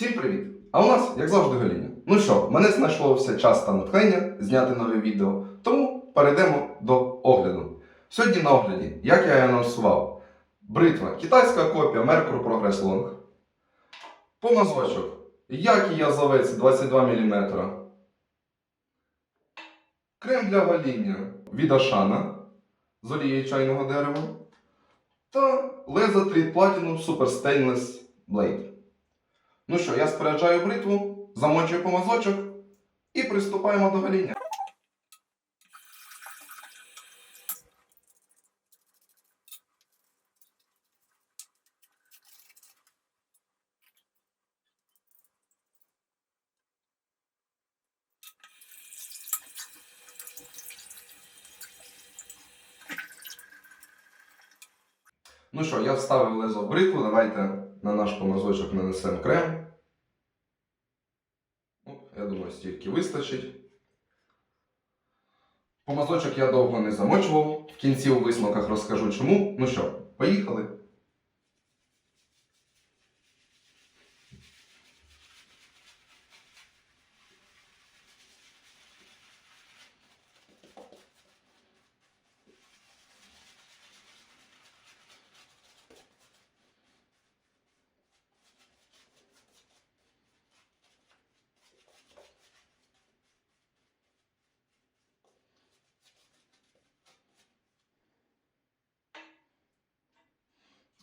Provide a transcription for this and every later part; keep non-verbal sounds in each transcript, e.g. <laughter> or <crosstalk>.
Всім привіт! А у нас, як завжди, гоління. Ну що, мене знайшлося час та натхнення зняти нове відео, тому перейдемо до огляду. Сьогодні на огляді, як я і анонсував, бритва китайська копія Merkur Progress Long, помазочок, як і язовець 22 мм, крем для гоління від Ашана з олією чайного дерева та леза Treat Platinum Super Stainless Blade. Ну що, я споряджаю бритву, замочую помазочок і приступаємо до гоління. Ну що, я вставив лезо в бритву, давайте на наш помазочок нанесемо крем. Я думаю, стільки вистачить. Помазочок я довго не замочував. В кінці у висновках розкажу чому. Ну що, поїхали.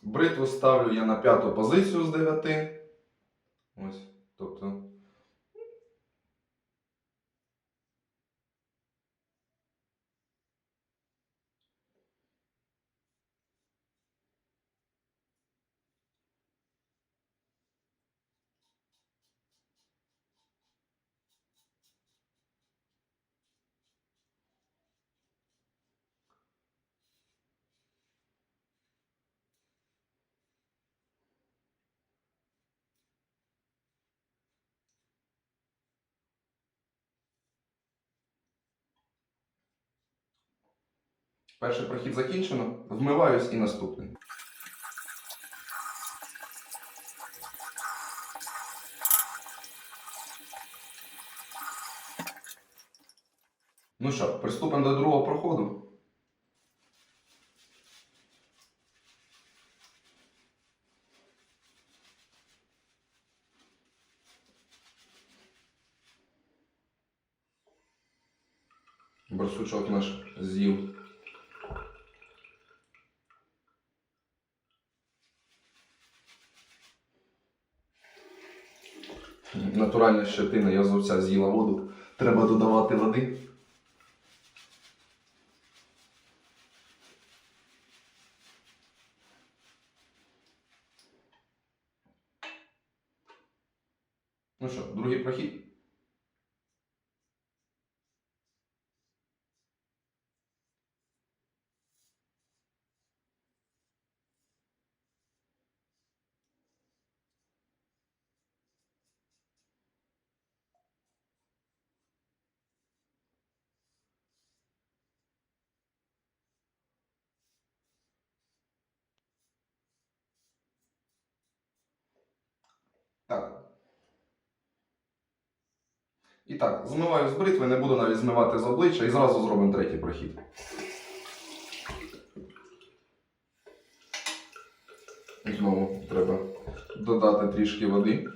Бритву ставлю я на п'яту позицію з 9. Ось. Тобто. Перший прохід закінчено. Вмиваюсь і наступний. Ну що, приступимо до другого проходу. Барсучок наш з'їв. Натуральна щетина я зовсім з'їла воду. Треба додавати води. Ну що, другий прохід? Так. І так, змиваю з бритви, не буду навіть змивати з обличчя і зразу зробимо третій прохід. Знову треба додати трішки води.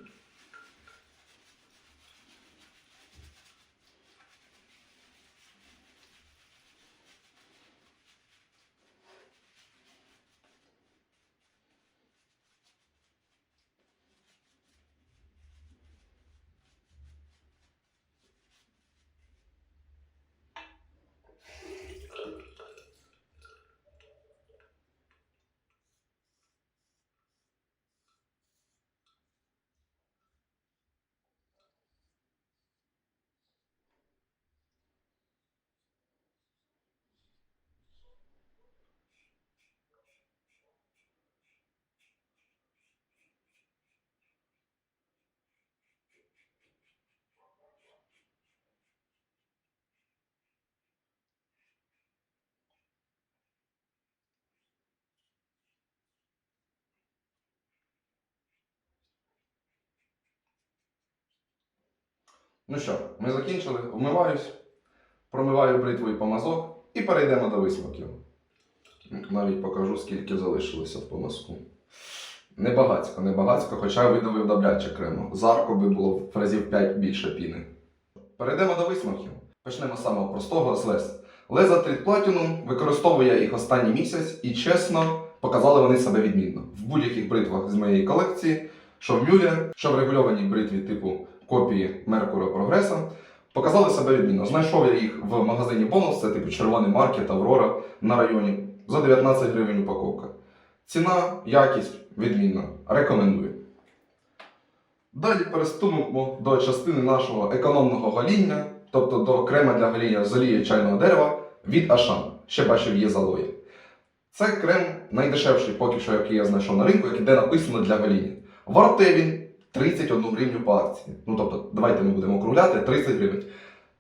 Ну що, ми закінчили, вмиваюсь, промиваю бритвою помазок і перейдемо до висновків. Навіть покажу, скільки залишилося в помазку. Небагацько, небагацько, хоча видавив добряче крему. Зарко би було в разів 5 більше піни. Перейдемо до висновків. Почнемо з самого простого з лез. Леза Treat Platinum використовує їх останній місяць і чесно показали вони себе відмінно. В будь-яких бритвах з моєї колекції, що в Мюлі, що в регульованій бритві типу копії Mercury Progressa, показали себе відмінно. Знайшов я їх в магазині Бонус, це типу червоний маркет Аврора на районі за 19 гривень упаковка. Ціна, якість відмінна. Рекомендую. Далі переступимо до частини нашого економного гоління, тобто до крема для гоління з олії чайного дерева від Ашан. Ще бачив є залої. Це крем найдешевший, поки що, який я знайшов на ринку, який де написано для гоління. Вартує він 31 гривню по акції. Ну тобто, давайте ми будемо округляти 30 гривень.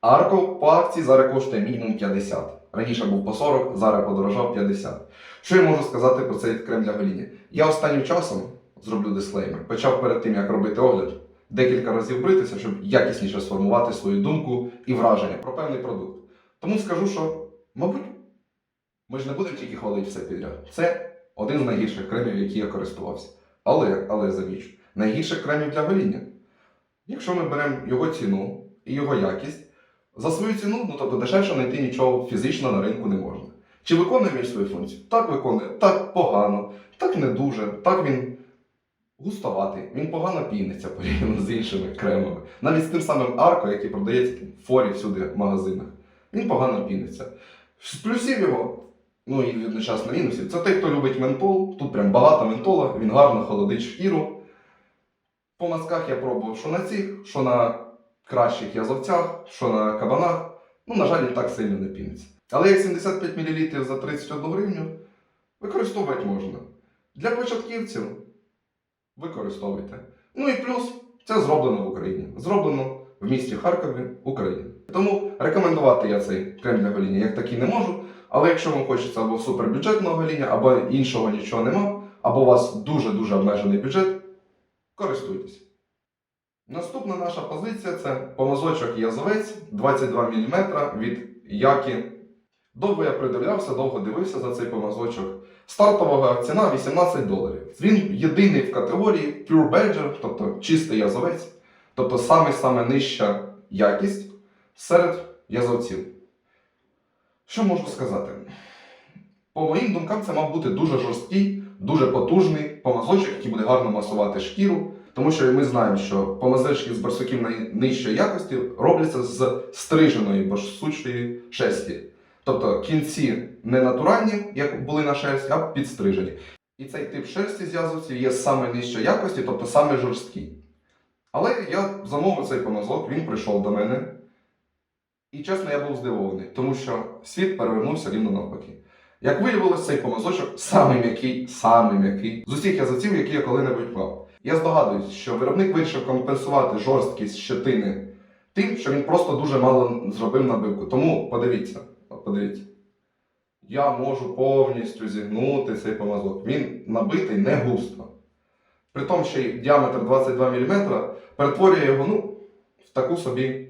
Арко по акції зараз коштує мінімум 50. Раніше був по 40, зараз подорожав 50. Що я можу сказати про цей крем для гоління? Я останнім часом зроблю дисклеймер. Почав перед тим, як робити огляд, декілька разів бритися, щоб якісніше сформувати свою думку і враження про певний продукт. Тому скажу, що, мабуть, ми ж не будемо тільки хвалити все підряд. Це один з найгірших кремів, які я користувався. Але, але заміч, найгірших кремів для гоління. Якщо ми беремо його ціну і його якість, за свою ціну, ну тобто дешевше знайти нічого фізично на ринку не можна. Чи виконує він свою функцію? Так виконує, так погано, так не дуже, так він густоватий, він погано піниться порівняно з іншими кремами. Навіть з тим самим арко, який продається в форі всюди в магазинах, він погано піниться. З плюсів його, ну і одночасно мінусів, це той, хто любить ментол. Тут прям багато ментола, він гарно холодить шкіру. По мазках я пробував, що на цих, що на кращих язовцях, що на кабанах. Ну, на жаль, так сильно не піниться. Але як 75 мл за 31 гривню використовувати можна. Для початківців використовуйте. Ну і плюс це зроблено в Україні. Зроблено в місті Харкові, Україна. Тому рекомендувати я цей крем для гоління як такий не можу. Але якщо вам хочеться або супербюджетного гоління, або іншого нічого нема, або у вас дуже-дуже обмежений бюджет, користуйтесь. Наступна наша позиція це помазочок язовець 22 мм від Які. Довго я придивлявся, довго дивився за цей помазочок. Стартова ціна 18 доларів. Він єдиний в категорії Pure Badger, тобто чистий язовець, тобто саме-саме нижча якість серед язовців. Що можу сказати? По моїм думкам, це мав бути дуже жорсткий, дуже потужний помазочок, який буде гарно масувати шкіру. Тому що ми знаємо, що помазочки з барсуків найнижчої якості робляться з стриженої барсучої шерсті. Тобто кінці не натуральні, як були на шерсті, а підстрижені. І цей тип шерсті з є саме нижчої якості, тобто саме жорсткий. Але я замовив цей помазок, він прийшов до мене. І чесно, я був здивований, тому що світ перевернувся рівно навпаки. Як виявилось, цей помазочок самий м'який, самий м'який з усіх язовців, які я коли-небудь мав. Я здогадуюсь, що виробник вирішив компенсувати жорсткість щетини тим, що він просто дуже мало зробив набивку. Тому подивіться, подивіться. Я можу повністю зігнути цей помазок. Він набитий не густо. При тому, що діаметр 22 мм перетворює його ну, в таку собі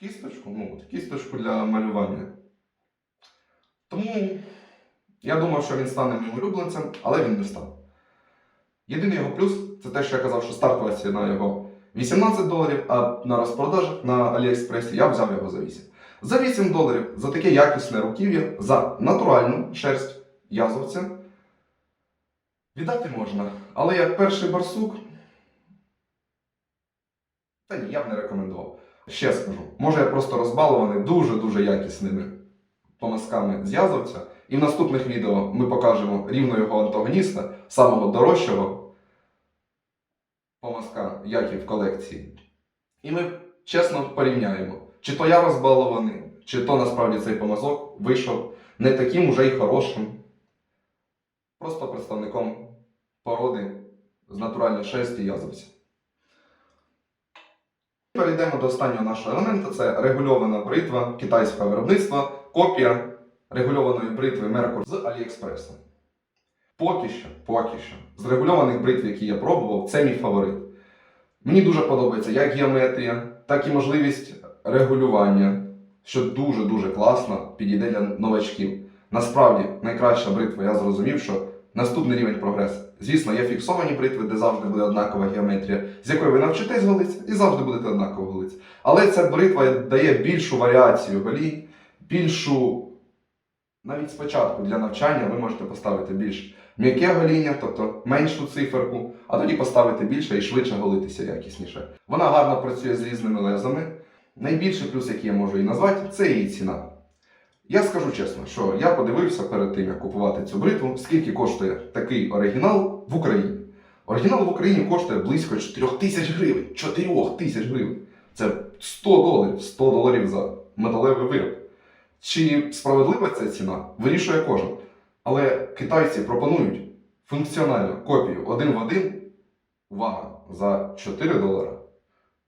кісточку, ну, кісточку для малювання. Тому я думав, що він стане моїм улюбленцем, але він не став. Єдиний його плюс це те, що я казав, що стартова ціна його 18 доларів, а на розпродажах на Аліекспресі я взяв його за 8. За 8 доларів за таке якісне руків'я, за натуральну шерсть язовця віддати можна. Але як перший барсук, та ні, я б не рекомендував. Ще скажу, може я просто розбалований дуже-дуже якісними помазками з язовця. І в наступних відео ми покажемо рівно його антагоніста, самого дорожчого помазка, як і в колекції. І ми чесно порівняємо, чи то я розбалований, чи то насправді цей помазок вийшов не таким уже й хорошим, просто представником породи з натуральної шерсті язовця. Перейдемо до останнього нашого елемента це регульована бритва китайського виробництва, копія регульованої бритви Merkur з Аліекспресу. Поки що, поки що, з регульованих бритв, які я пробував, це мій фаворит. Мені дуже подобається як геометрія, так і можливість регулювання, що дуже-дуже класно підійде для новачків. Насправді, найкраща бритва, я зрозумів, що наступний рівень прогресу. Звісно, є фіксовані бритви, де завжди буде однакова геометрія, з якою ви навчитесь голитися і завжди будете однаково голитися. Але ця бритва дає більшу варіацію голінь, більшу. Навіть спочатку для навчання ви можете поставити більш м'яке гоління, тобто меншу циферку, а тоді поставити більше і швидше голитися якісніше. Вона гарно працює з різними лезами. Найбільший плюс, який я можу її назвати, це її ціна. Я скажу чесно, що я подивився перед тим, як купувати цю бритву, скільки коштує такий оригінал в Україні. Оригінал в Україні коштує близько 4 тисяч гривень. 4 тисяч гривень. Це 100 доларів, 100 доларів за металевий вироб. Чи справедлива ця ціна, вирішує кожен. Але китайці пропонують функціональну копію один в один, увага, за 4 долара.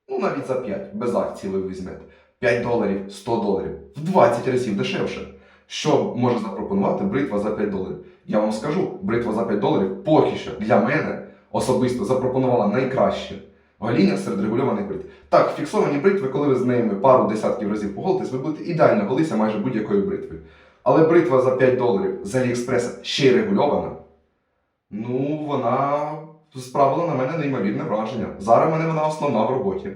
Ну, навіть за 5, без акцій ви візьмете. 5 доларів, 100 доларів, в 20 разів дешевше. Що може запропонувати бритва за 5 доларів? Я вам скажу, бритва за 5 доларів поки що для мене особисто запропонувала найкраще гоління серед регульованих бритв. Так, фіксовані бритви, коли ви з ними пару десятків разів поголитесь, ви будете ідеально голитися майже будь-якою бритвою. Але бритва за 5 доларів з Аліекспреса ще й регульована. Ну, вона справила на мене неймовірне враження. Зараз в мене вона основна в роботі.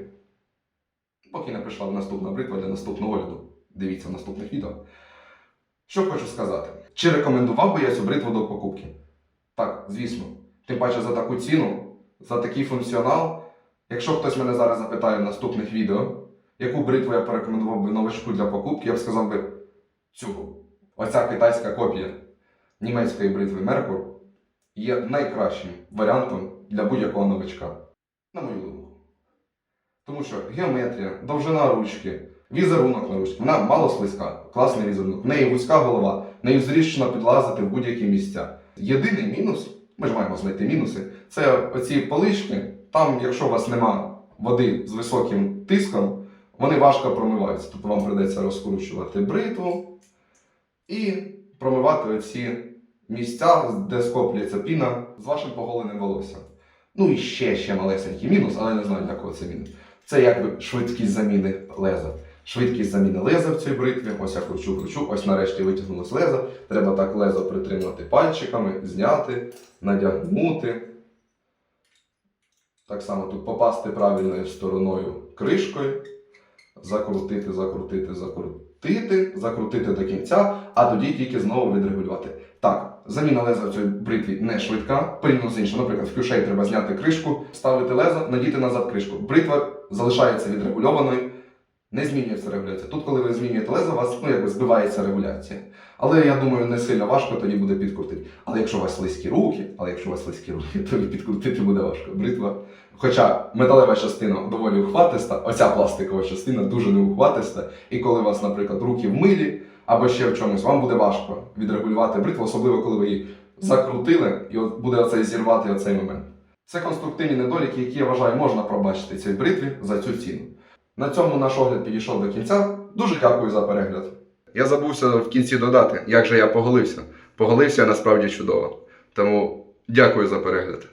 Поки не прийшла наступна бритва для наступного огляду. Дивіться в наступних відео. Що хочу сказати? Чи рекомендував би я цю бритву до покупки? Так, звісно. Тим паче за таку ціну, за такий функціонал. Якщо хтось мене зараз запитає в наступних відео, яку бритву я порекомендував би новачку для покупки, я б сказав би цю. Оця китайська копія німецької бритви Merkur є найкращим варіантом для будь-якого новачка. На мою думку. Тому що геометрія, довжина ручки, візерунок на ручці, вона мало слизька, класний візерунок. В неї вузька голова, нею зручно підлазити в будь-які місця. Єдиний мінус, ми ж маємо знайти мінуси, це оці полички. Там, якщо у вас нема води з високим тиском, вони важко промиваються. Тобто вам прийдеться розкручувати бритву і промивати оці місця, де скоплюється піна з вашим поголеним волоссям. Ну і ще, ще малесенький мінус, але не знаю, якого це мінус. Це якби швидкість заміни леза. Швидкість заміни леза в цій бритві. Ось я кручу, кручу, ось нарешті витягнулось лезо. Треба так лезо притримати пальчиками, зняти, надягнути. Так само тут попасти правильною стороною кришкою, закрутити, закрутити, закрутити, закрутити до кінця, а тоді тільки знову відрегулювати. Так, заміна леза в цій бритві не швидка, порівняно з іншим. Наприклад, в кюшей треба зняти кришку, ставити лезо, надіти назад кришку. Бритва залишається відрегульованою, не змінюється регуляція. Тут, коли ви змінюєте лезо, у вас ну, якби збивається регуляція. Але я думаю, не сильно важко тоді буде підкрутити. Але якщо у вас слизькі руки, але якщо у вас слизькі руки, <laughs> то підкрутити буде важко. Бритва. Хоча металева частина доволі ухватиста, оця пластикова частина дуже неухватиста. І коли у вас, наприклад, руки в милі або ще в чомусь, вам буде важко відрегулювати бритву, особливо коли ви її закрутили, і от буде оцей зірвати оцей момент. Це конструктивні недоліки, які я вважаю, можна пробачити цій бритві за цю ціну. На цьому наш огляд підійшов до кінця. Дуже дякую за перегляд. Я забувся в кінці додати, як же я поголився. Поголився я насправді чудово. Тому дякую за перегляд.